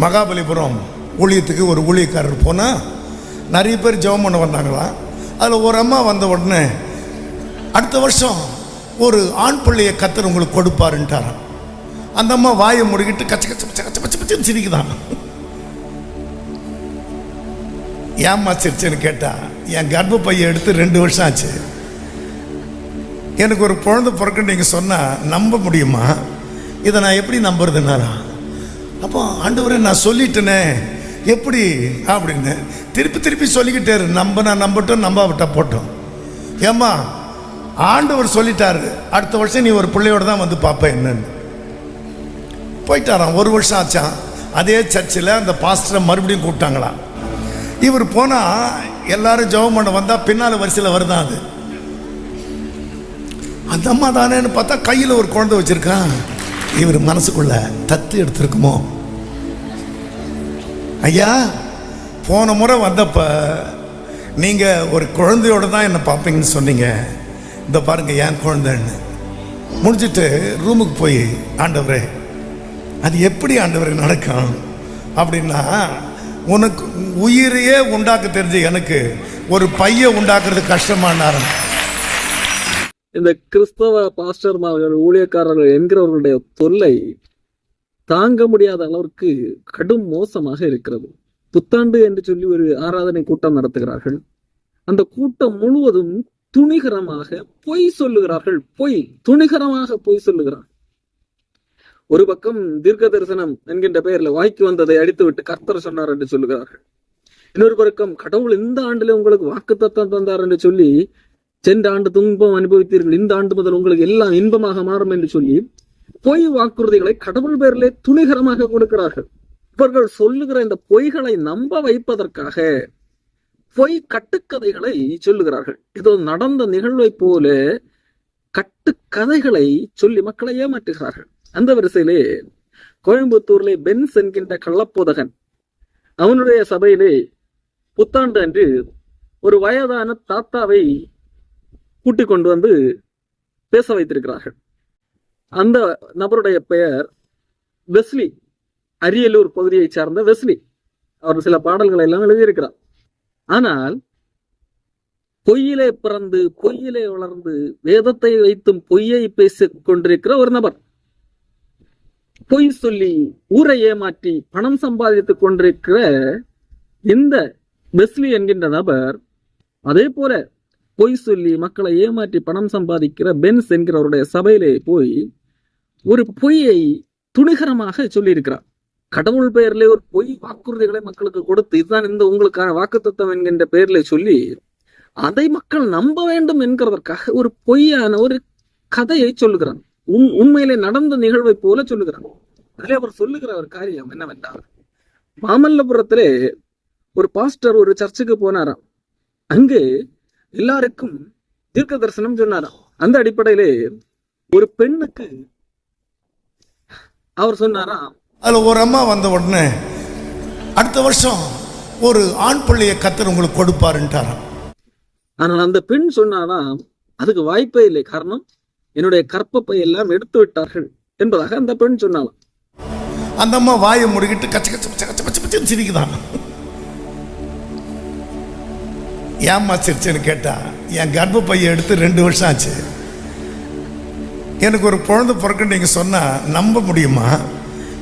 மகாபலிபுரம் ஊழியத்துக்கு ஒரு ஊழியக்காரர் போனால் நிறைய பேர் ஜெபம் பண்ண வந்தாங்களாம் அதில் ஒரு அம்மா வந்த உடனே அடுத்த வருஷம் ஒரு ஆண் பிள்ளையை கத்தர் உங்களுக்கு கொடுப்பாருன்ட்டாரான் அந்த அம்மா வாயை முடிக்கிட்டு கச்ச கச்ச பச்ச கச்ச பச்ச பச்சன்னு சிரிக்குதான் ஏம்மா சிரிச்சேன்னு கேட்டா என் கர்ப்ப பையன் எடுத்து ரெண்டு வருஷம் ஆச்சு. எனக்கு ஒரு குழந்தை பிறக்குன்னு நீங்கள் சொன்னால் நம்ப முடியுமா? இதை நான் எப்படி நம்புறதுனாரா அப்போ ஆண்டவரே நான் சொல்லிட்டேனே. எப்படி? அப்படின்னு திருப்பி திருப்பி சொல்லிக்கிட்டே இரு. நம்ப நான் நம்பட்டும் நம்பாவிட்டா போட்டோம். ஏம்மா ஆண்டவர் சொல்லிட்டாரு. அடுத்த வருஷம் நீ ஒரு பிள்ளையோட தான் வந்து பார்ப்ப என்னன்னு. போயிட்டாராம். ஒரு வருஷம் ஆச்சான் அதே சர்ச்சில் அந்த பாஸ்டரை மறுபடியும் கூப்பிட்டாங்களாம். இவர் போனால் எல்லாரும் ஜெபம் பண்ண வந்தால் பின்னால் வரிசையில் வருதான் அது? அந்த அம்மா தானேன்னு பார்த்தா கையில் ஒரு குழந்தை வச்சுருக்கான். இவர் மனசுக்குள்ள தத்து எடுத்திருக்குமோ? ஐயா போன முறை வந்தப்ப நீங்கள் ஒரு குழந்தையோடு தான் என்னை பார்ப்பீங்கன்னு சொன்னீங்க. இந்த பாருங்கள் என் குழந்தைன்னு. முடிஞ்சிட்டு ரூமுக்கு போய் ஆண்டவரே அது எப்படி ஆண்டவரே நடக்கும்? அப்படின்னா உனக்கு உயிரையே உண்டாக்க தெரிஞ்ச எனக்கு ஒரு பைய உண்டாக்குறது கஷ்டமானாரம் இந்த கிறிஸ்தவ பாஸ்டர்மார்கள் ஊழியக்காரர்கள் என்கிறவர்களுடைய தொல்லை தாங்க முடியாத அளவிற்கு கடும் மோசமாக இருக்கிறது. புத்தாண்டு என்று சொல்லி ஒரு ஆராதனை கூட்டம் நடத்துகிறார்கள். அந்த கூட்டம் முழுவதும் துணிகரமாக பொய் சொல்லுகிறார்கள். பொய் துணிகரமாக பொய் சொல்லுகிறார்கள். ஒரு பக்கம் தீர்க்க தரிசனம் என்கின்ற பெயர்ல வாய்க்கு வந்ததை அடித்துவிட்டு கர்த்தர் சொன்னார் என்று சொல்லுகிறார்கள். இன்னொரு பக்கம் கடவுள் இந்த ஆண்டுல உங்களுக்கு வாக்கு தத்தம் தந்தார் என்று சொல்லி சென்ற ஆண்டு துன்பம் அனுபவித்தீர்கள். இந்த ஆண்டு முதல் உங்களுக்கு எல்லாம் இன்பமாக மாறும் என்று சொல்லி பொய் வாக்குறுதிகளை கடவுள் பேரிலே துணிகரமாக கொடுக்கிறார்கள். இவர்கள் சொல்லுகிற இந்த பொய்களை நம்ப வைப்பதற்காக பொய் கட்டுக்கதைகளை சொல்லுகிறார்கள். ஏதோ நடந்த நிகழ்வை போல கட்டுக்கதைகளை சொல்லி மக்களை ஏமாற்றுகிறார்கள். அந்த வரிசையிலே கோயம்புத்தூர்லே பென்ஸ் என்கின்ற கள்ளப்போதகன் அவனுடைய சபையிலே புத்தாண்டு அன்று ஒரு வயதான தாத்தாவை கூட்டிக் கொண்டு வந்து பேச வைத்திருக்கிறார்கள். அந்த நபருடைய பெயர் வெஸ்லி. அரியலூர் பகுதியை சார்ந்த வெஸ்லி. அவர் சில பாடல்களை எல்லாம் எழுதியிருக்கிறார். ஆனால் பொய்யிலே பிறந்து பொய்யிலே வளர்ந்து வேதத்தை வைத்தும் பொய்யை பேசிக் கொண்டிருக்கிற ஒரு நபர். பொய் சொல்லி ஊரை ஏமாற்றி பணம் சம்பாதித்துக் கொண்டிருக்கிற இந்த வெஸ்லி என்கின்ற நபர் அதே போல பொய் சொல்லி மக்களை ஏமாற்றி பணம் சம்பாதிக்கிற பென்ஸ் என்கிறவருடைய சபையிலே போய் ஒரு பொய்யை துணிகரமாக சொல்லியிருக்கிறார். கடவுள் பெயர்ல ஒரு பொய் வாக்குறுதிகளை மக்களுக்கு கொடுத்து இதுதான் இந்த உங்களுக்கான வாக்குத்தத்தம் என்கின்ற பெயர்ல சொல்லி அதை மக்கள் நம்ப வேண்டும் என்கிறதற்காக ஒரு பொய்யான ஒரு கதையை சொல்லுகிறான். உண் உண்மையிலே நடந்த நிகழ்வை போல சொல்லுகிறான். அதிலே அவர் சொல்லுகிற ஒரு காரியம் என்னவென்றால் மாமல்லபுரத்திலே ஒரு பாஸ்டர் ஒரு சர்ச்சுக்கு போனாராம். அங்கு எல்லாருக்கும் தீர்க்க தரிசனம் சொன்னாராம். அந்த அடிப்படையிலே ஒரு பெண்ணுக்கு அவர் சொன்னாராம் அதில் ஒரு அம்மா வந்த உடனே அடுத்த வருஷம் ஒரு ஆண் பிள்ளையை கத்தர் உங்களுக்கு கொடுப்பாருன்ட்டாராம். ஆனால் அந்த பெண் சொன்னாராம் அதுக்கு வாய்ப்பே இல்லை. காரணம் என்னுடைய கற்பப்பை எல்லாம் எடுத்து விட்டார்கள் என்பதாக அந்த பெண் சொன்னாலாம் அந்த அம்மா வாயை முடிக்கிட்டு கச்ச கச்ச பச்ச கச்ச பச்ச பச்சன்னு சிரிக்குதான் ஏம்மா சிரிச்சேன்னு கேட்டா என் கர்ப்ப பையை எடுத்து ரெண்டு வருஷம் ஆச்சு. எனக்கு ஒரு குழந்தை பிறக்குன்னு நீங்கள் சொன்னால் நம்ப முடியுமா?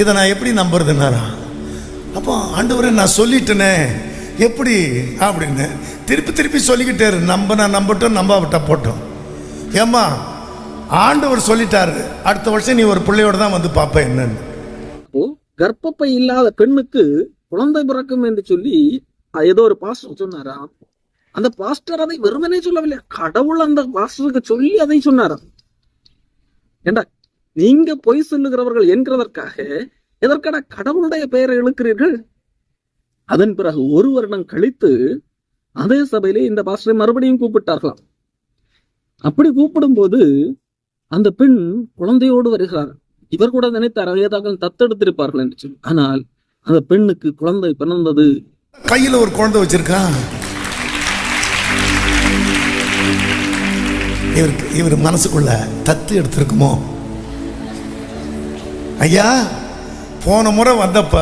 இதை நான் எப்படி நம்புறதுனாரா அப்போ ஆண்டவரை நான் சொல்லிட்டேனே எப்படி? அப்படின்னு. திருப்பி திருப்பி சொல்லிக்கிட்டேரு நம்ப நான் நம்பட்டும் நம்பாவிட்டா போட்டோம். ஏம்மா ஆண்டவர் சொல்லிட்டாரு. அடுத்த வருஷம் நீ ஒரு பிள்ளையோட தான் வந்து பார்ப்ப என்னன்னு. அப்போ கர்ப்பப்பை இல்லாத பெண்ணுக்கு குழந்தை பிறக்கும் என்று சொல்லி ஏதோ ஒரு பாஸ்டர் சொன்னாரா? அந்த பாஸ்டர் அதை வெறுமனே சொல்லவில்லை. கடவுள் அந்த பாஸ்டருக்கு சொல்லி அதை சொன்னாராம் ஏண்டா நீங்க பொய் சொல்லுகிறவர்கள் என்கிறதற்காக எதற்கான கடவுளுடைய பெயரை இழுக்கிறீர்கள்? அதன் பிறகு ஒரு வருடம் கழித்து அதே சபையிலே இந்த பாஸ்டரை மறுபடியும் கூப்பிட்டார்களாம். அப்படி கூப்பிடும்போது அந்த பெண் குழந்தையோடு வருகிறார். இவர் கூட நினைத்தார் ஏதாவது தத்தெடுத்திருப்பார்கள் என்று சொல்லி. ஆனால் அந்த பெண்ணுக்கு குழந்தை பிறந்தது. கையில ஒரு குழந்தை வச்சிருக்கான் இவருக்கு இவர் மனசுக்குள்ள தத்து எடுத்திருக்குமோ? ஐயா போன முறை வந்தப்ப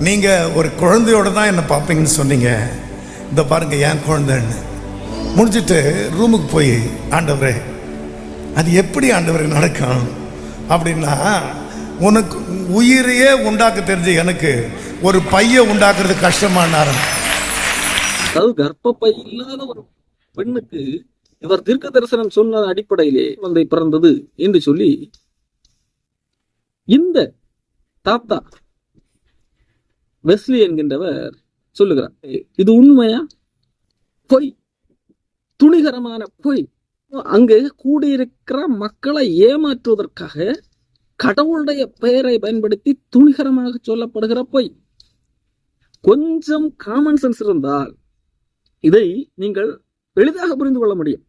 நீங்க ஒரு குழந்தையோட தான் என்னை பார்ப்பீங்கன்னு சொன்னீங்க. இந்த பாருங்க ஏன் குழந்தைன்னு. முடிஞ்சிட்டு ரூமுக்கு போய் ஆண்டவரே அது எப்படி ஆண்டவரே நடக்கும்? அப்படின்னா உனக்கு உயிரையே உண்டாக்க தெரிஞ்ச எனக்கு ஒரு பைய உண்டாக்குறது கஷ்டமான அதாவது கர்ப்பப்பை இல்லாத ஒரு பெண்ணுக்கு இவர் தீர்க்க தரிசனம் சொன்ன அடிப்படையிலே குழந்தை பிறந்தது என்று சொல்லி இந்த தாத்தா வெஸ்லி என்கின்றவர் சொல்லுகிறார். இது உண்மையா? பொய். துணிகரமான பொய். அங்கு கூடியிருக்கிற மக்களை ஏமாற்றுவதற்காக கடவுளுடைய பெயரை பயன்படுத்தி துணிகரமாக சொல்லப்படுகிற பொய். கொஞ்சம் காமன் சென்ஸ் இருந்தால் இதை நீங்கள் எளிதாக புரிந்து கொள்ள முடியும்.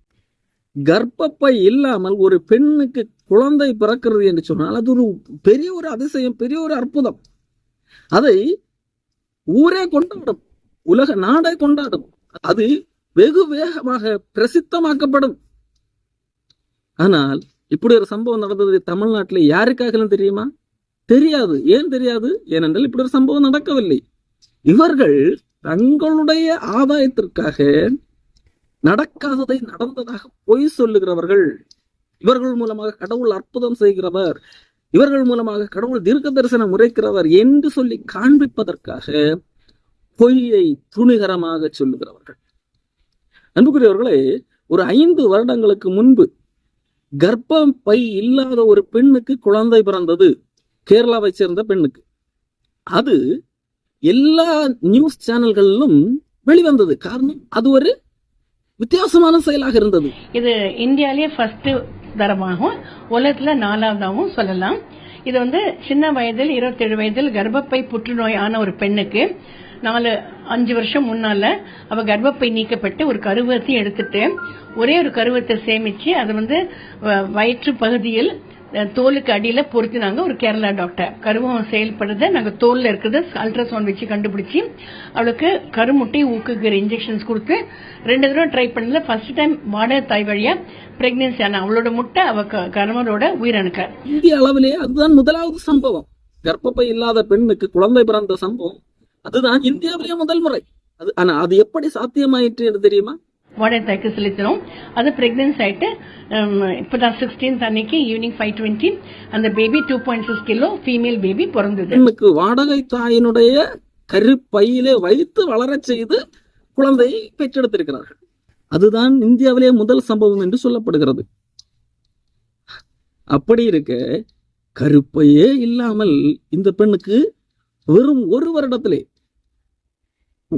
கர்ப்பப்பை இல்லாமல் ஒரு பெண்ணுக்கு குழந்தை பிறக்கிறது என்று சொன்னால் அது ஒரு பெரிய ஒரு அதிசயம் பெரிய ஒரு அற்புதம். அதை ஊரே கொண்டாடும் உலக நாடே கொண்டாடும். அது வெகு வேகமாக பிரசித்தமாக்கப்படும். ஆனால் இப்படி ஒரு சம்பவம் நடந்தது தமிழ்நாட்டில் யாருக்காகலாம் தெரியுமா? தெரியாது. ஏன் தெரியாது? ஏனென்றால் இப்படி ஒரு சம்பவம் நடக்கவில்லை. இவர்கள் தங்களுடைய ஆதாயத்திற்காக நடக்காததை நடந்ததாக பொய் சொல்லுகிறவர்கள். இவர்கள் மூலமாக கடவுள் அற்புதம் செய்கிறவர். இவர்கள் மூலமாக கடவுள் தீர்க்க தரிசனம் உரைக்கிறவர் என்று சொல்லி காண்பிப்பதற்காக பொய்யை துணிகரமாக சொல்லுகிறவர்கள். அன்புக்குரியவர்களே ஒரு ஐந்து வருடங்களுக்கு முன்பு கர்ப்பம் பை இல்லாத ஒரு பெண்ணுக்கு குழந்தை பிறந்தது. கேரளாவை சேர்ந்த பெண்ணுக்கு. அது எல்லா நியூஸ் சேனல்களிலும் வெளிவந்தது. காரணம் அது ஒரு வித்தியாசமான செயலாக இருந்தது. இது இந்தியாலேயே ஃபர்ஸ்ட் தரமாகவும் உலகத்துல நாலாவதாகவும் சொல்லலாம். இது வந்து சின்ன வயதில் இருபத்தேழு வயதில் கர்ப்பப்பை புற்றுநோய் ஆன ஒரு பெண்ணுக்கு நாலு அஞ்சு வருஷம் முன்னால அவ கர்ப்பப்பை நீக்கப்பட்டு ஒரு கருவத்தையும் எடுத்துட்டு ஒரே ஒரு கருவத்தை சேமிச்சு அதை வந்து வ- வயிற்று பகுதியில் தோலுக்கு அடியில பொருத்தினாங்க ஒரு கேரளா டாக்டர். கருவம் செயல்படுறத நாங்க தோல்ல இருக்கிறத அல்ட்ராசவுண்ட் வச்சு கண்டுபிடிச்சி அவளுக்கு கருமுட்டை ஊக்குகிற இன்ஜெக்ஷன்ஸ் கொடுத்து ரெண்டு தடவை ட்ரை பண்ணல ஃபர்ஸ்ட் டைம் வாடகை தாய் வழியா பிரெக்னன்சி ஆனா அவளோட முட்டை அவ க- கணவரோட உயிரணுக்க இந்திய அளவிலே அதுதான் முதலாவது சம்பவம். கர்ப்பப்பை இல்லாத பெண்ணுக்கு குழந்தை பிறந்த சம்பவம். அதுதான் இந்தியாவிலேயே முதல் முறை. அது ஆனா அது எப்படி சாத்தியமாயிற்று என்று தெரியுமா? வாடகை தாய்க்கு செலுத்தினோம் அது பிரெக்னன்ஸ் ஆயிட்டு ஹம், இப்பதான் சிக்ஸ்டீன்த் அன்னைக்கு ஈவினிங் ஃபைவ் டுவெண்ட்டி அந்த baby two point six kilo female baby பிறந்தது. பெண்ணுக்கு வாடகை தாயினுடைய கருப்பையிலே வைத்து வளர செய்து குழந்தையை பெற்றெடுத்திருக்கிறார்கள். அதுதான் இந்தியாவிலே முதல் சம்பவம் என்று சொல்லப்படுகிறது. அப்படி இருக்க கருப்பையே இல்லாமல் இந்த பெண்ணுக்கு வெறும் ஒரு வருடத்திலே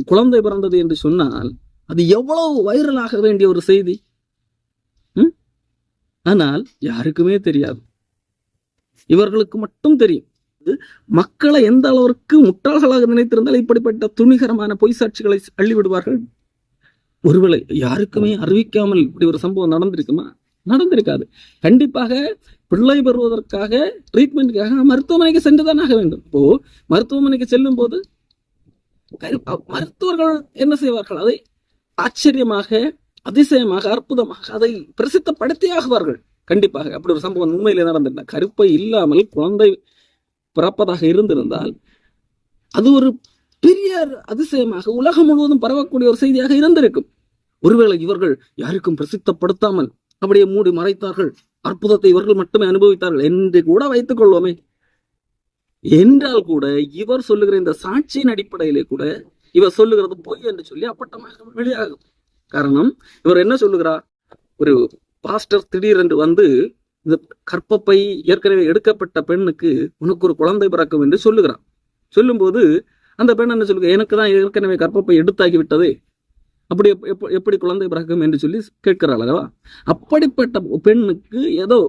குழந்தை பிறந்தது என்று சொன்னால் அது எவ்வளவு வைரலாக வேண்டிய ஒரு செய்தி? ஆனால் யாருக்குமே தெரியாது. இவர்களுக்கு மட்டும் தெரியும். இது மக்களை எந்த அளவிற்கு முட்டாள்களாக நினைத்திருந்தால் இப்படிப்பட்ட துணிகரமான பொய் சாட்சிகளை அள்ளிவிடுவார்கள் ஒருவேளை யாருக்குமே அறிவிக்காமல் இப்படி ஒரு சம்பவம் நடந்திருக்குமா? நடந்திருக்காது. கண்டிப்பாக பிள்ளை பெறுவதற்காக ட்ரீட்மெண்ட்டுக்காக மருத்துவமனைக்கு சென்றுதான் ஆக வேண்டும். இப்போ மருத்துவமனைக்கு செல்லும் போது மருத்துவர்கள் என்ன செய்வார்கள்? அதை ஆச்சரியமாக அதிசயமாக அற்புதமாக அதை பிரசித்தப்படுத்தி ஆகுவார்கள் கண்டிப்பாக அப்படி ஒரு சம்பவம் உண்மையிலே நடந்திருந்தா கருப்பை இல்லாமல் குழந்தை பிறப்பதாக இருந்திருந்தால் அது ஒரு பெரிய அதிசயமாக உலகம் முழுவதும் பரவக்கூடிய ஒரு செய்தியாக இருந்திருக்கும். ஒருவேளை இவர்கள் யாருக்கும் பிரசித்தப்படுத்தாமல் அப்படியே மூடி மறைத்தார்கள் அற்புதத்தை இவர்கள் மட்டுமே அனுபவித்தார்கள் என்று கூட வைத்துக் கொள்வோமே. என்றால் கூட இவர் சொல்லுகிற இந்த சாட்சியின் அடிப்படையிலே கூட இவர் சொல்லுகிறது பொய் என்று சொல்லி அப்பட்டமாக வெளியாகும். காரணம் இவர் என்ன சொல்லுகிறார் ஒரு பாஸ்டர் திடீரென்று வந்து இந்த கற்பப்பை ஏற்கனவே எடுக்கப்பட்ட பெண்ணுக்கு உனக்கு ஒரு குழந்தை பிறக்கும் என்று சொல்லுகிறார் சொல்லும்போது அந்த பெண் என்ன சொல்லுங்க எனக்கு தான் ஏற்கனவே கற்பப்பை எடுத்தாகி விட்டது. அப்படி எப்ப- எப்படி குழந்தை பிறக்கும் என்று சொல்லி கேட்கிறாள் அல்லவா? அப்படிப்பட்ட பெண்ணுக்கு ஏதோ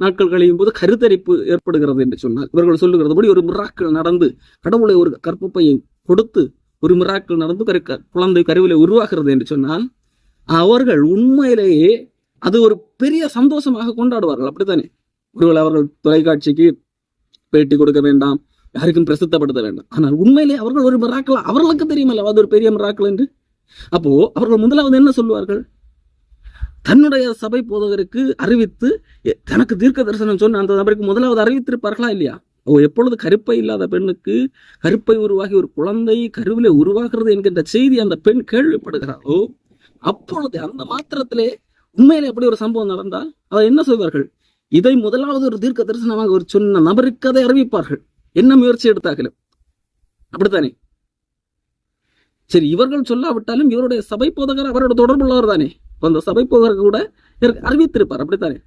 நாட்கள் கழியும் போது கருத்தரிப்பு ஏற்படுகிறது என்று சொன்னால் இவர்கள் சொல்லுகிறதுபடி ஒரு மிராக்கள் நடந்து கடவுளை ஒரு கற்பப்பையை கொடுத்து ஒரு மிராக்கள் நடந்து கரு க- குழந்தை கருவிலே உருவாகிறது என்று சொன்னால் அவர்கள் உண்மையிலேயே அது ஒரு பெரிய சந்தோஷமாக கொண்டாடுவார்கள். அப்படித்தானே? ஒருவேளை அவர்கள் தொலைக்காட்சிக்கு பேட்டி கொடுக்க வேண்டாம் யாருக்கும் பிரசித்தப்படுத்த வேண்டாம். ஆனால் உண்மையிலே அவர்கள் ஒரு மிராக்கள் அவர்களுக்கு தெரியுமல்ல அது ஒரு பெரிய மிராக்கள் என்று. அப்போ அவர்கள் முதலாவது என்ன சொல்லுவார்கள்? தன்னுடைய சபை போதகருக்கு அறிவித்து தனக்கு தீர்க்க தரிசனம் சொன்ன அந்த நபருக்கு முதலாவது அறிவித்திருப்பார்களா இல்லையா? எப்பொழுது கருப்பை இல்லாத பெண்ணுக்கு கருப்பை உருவாகி ஒரு குழந்தை கருவிலே உருவாகிறது என்கின்ற செய்தி அந்த பெண் கேள்விப்படுகிறாரோ அப்பொழுது அந்த மாத்திரத்திலே உண்மையிலே அப்படி ஒரு சம்பவம் நடந்தால்? அதை என்ன செய்வார்கள் இதை முதலாவது ஒரு தீர்க்க தரிசனமாக ஒரு சொன்ன நபருக்கு அதை அறிவிப்பார்கள். என்ன முயற்சி எடுத்தார்களும் அப்படித்தானே? சரி இவர்கள் சொல்லாவிட்டாலும் இவருடைய சபை போதகர் அவரோட தொடர்புள்ளவர் தானே. அந்த சபை போதகர் கூட அறிவித்திருப்பார் அப்படித்தானே?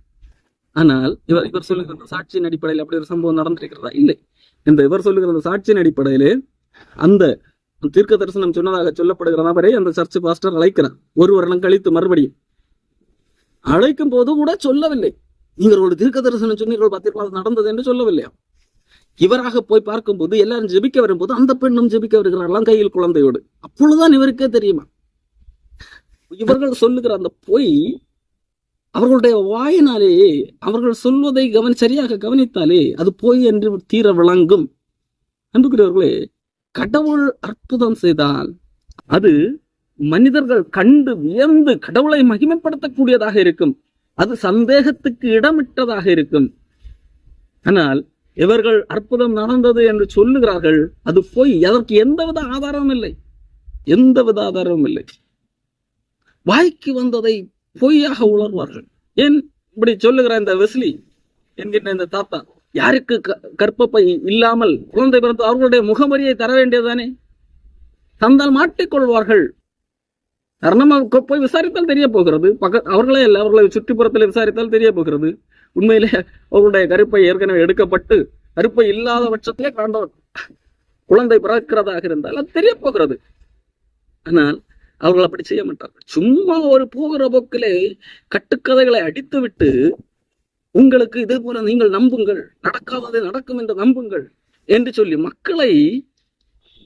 ஆனால் இவர் இவர் சொல்லுகிற சாட்சியின் அடிப்படையில் அப்படி ஒரு சம்பவம் நடந்திருக்கிறதா? இல்லை. இந்த இவர் சொல்லுகிற அந்த சாட்சியின் அடிப்படையிலே அந்த தீர்க்க தரிசனம் சொன்னதாக சொல்லப்படுகிற நபரை அந்த சர்ச் பாஸ்டர் அழைக்கிறார். ஒரு வருடம் கழித்து மறுபடியும். அழைக்கும் போது கூட சொல்லவில்லை. நீங்கள் ஒரு தீர்க்க தரிசனம் சொன்னீர்கள் பார்த்தீர்களா நடந்தது என்று சொல்லவில்லையா? இவராக போய் பார்க்கும்போது எல்லாரும் ஜெபிக்க வரும்போது அந்த பெண்ணும் ஜெபிக்க வருகிறார்களாம் கையில் குழந்தையோடு. அப்பொழுதுதான் இவருக்கே தெரியுமா? இவர்கள் சொல்லுகிற அந்த பொய் அவர்களுடைய வாயினாலே அவர்கள் சொல்வதை கவன் சரியாக கவனித்தாலே அது போய் என்று தீர விளங்கும். அன்புக்குரியவர்களே கடவுள் அற்புதம் செய்தால் அது மனிதர்கள் கண்டு வியந்து கடவுளை மகிமைப்படுத்தக்கூடியதாக இருக்கும். அது சந்தேகத்துக்கு இடமிட்டதாக இருக்கும். ஆனால் இவர்கள் அற்புதம் நடந்தது என்று சொல்லுகிறார்கள் அது போய் அதற்கு எந்தவித ஆதாரமும் இல்லை. எந்தவித ஆதாரமும் இல்லை. வாய்க்கு வந்ததை பொய்யாக உணர்வார்கள் ஏன் இப்படி சொல்லுகிற இந்த வெஸ்லி என்கின்ற இந்த தாத்தா? யாருக்கு க- இல்லாமல் குழந்தை பிறந்து அவர்களுடைய முகமரியை தர வேண்டியதுதானே? தந்தால் மாட்டிக்கொள்வார்கள் காரணம் போய் விசாரித்தால் தெரிய போகிறது. பக்க அவர்களே இல்லை அவர்களை சுற்றுப்புறத்தில் விசாரித்தால் தெரிய போகிறது. உண்மையிலே அவர்களுடைய கருப்பை ஏற்கனவே எடுக்கப்பட்டு கருப்பை இல்லாத பட்சத்திலே காண்டவர் குழந்தை பிறக்கிறதாக இருந்தால் அது தெரிய போகிறது. ஆனால் அவர்கள் அப்படி செய்ய மாட்டார்கள் சும்மா ஒரு போகிற போக்கிலே கட்டுக்கதைகளை அடித்துவிட்டு உங்களுக்கு இதே போல நீங்கள் நம்புங்கள் நடக்காதது நடக்கும் என்று நம்புங்கள் என்று சொல்லி மக்களை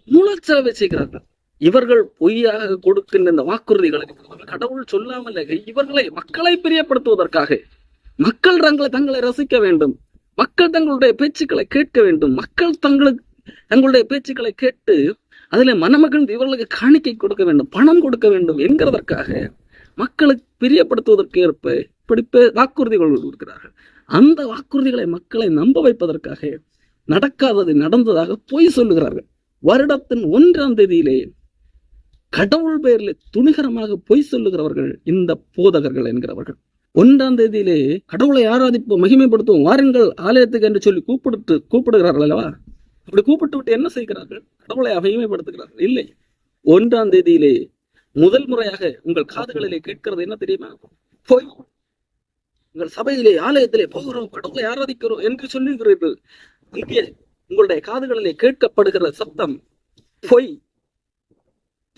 மூலச்சேவை செய்கிறார்கள். இவர்கள் பொய்யாக கொடுக்கின்ற இந்த வாக்குறுதிகளை கடவுள் சொல்லாமல் இவர்களை மக்களை பிரியப்படுத்துவதற்காக மக்கள் தங்களை தங்களை ரசிக்க வேண்டும். மக்கள் தங்களுடைய பேச்சுக்களை கேட்க வேண்டும். மக்கள் தங்களுக்கு தங்களுடைய பேச்சுக்களை கேட்டு அதில் மணமகன் இவர்களுக்கு காணிக்கை கொடுக்க வேண்டும் பணம் கொடுக்க வேண்டும் என்கிறதற்காக மக்களை பிரியப்படுத்துவதற்கு ஏற்ப இப்படி வாக்குறுதிகள் கொடுக்கிறார்கள். அந்த வாக்குறுதிகளை மக்களை நம்ப வைப்பதற்காக நடக்காதது நடந்ததாக பொய் சொல்லுகிறார்கள். வருடத்தின் ஒன்றாம் தேதியிலே கடவுள் பெயரில் துணிகரமாக பொய் சொல்லுகிறவர்கள் இந்த போதகர்கள் என்கிறவர்கள். ஒன்றாம் தேதியிலே கடவுளை ஆராதிப்போம் மகிமைப்படுத்துவோம் வாருங்கள் ஆலயத்துக்கு என்று சொல்லி கூப்பிட்டு கூப்பிடுகிறார்கள் அல்லவா? அப்படி கூப்பிட்டு விட்டு என்ன செய்கிறார்கள்? கடவுளை மகிமைப்படுத்துகிறார்கள் இல்லை. ஒன்றாம் தேதியிலே முதல் முறையாக உங்கள் காதுகளிலே கேட்கிறது என்ன தெரியுமா? பொய் உங்கள் சபையிலே ஆலயத்திலே போகிறோம் கடவுளை ஆராதிக்கிறோம் என்று சொல்லுகிறீர்கள். இங்கே உங்களுடைய காதுகளிலே கேட்கப்படுகிற சத்தம் பொய்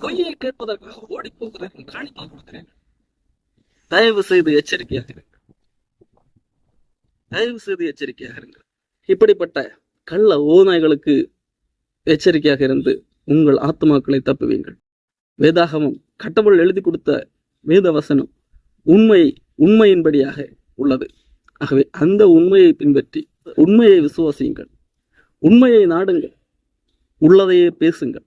பொய்யை கேட்பதற்காக ஓடி போகிறேன் காணிக்கை கொடுக்கிறேன் தயவு செய்து எச்சரிக்கையாக இருங்கள் தயவு செய்து எச்சரிக்கையாக இருங்கள் இப்படிப்பட்ட கள்ள ஓநாய்களுக்கு எச்சரிக்கையாக இருந்து உங்கள் ஆத்மாக்களை தப்புவீங்கள் வேதாகமம் கட்டவள் எழுதி கொடுத்த வேத வசனம் உண்மை உண்மையின்படியாக உள்ளது. ஆகவே அந்த உண்மையை பின்பற்றி உண்மையை விசுவாசியுங்கள். உண்மையை நாடுங்கள். உள்ளதையே பேசுங்கள்.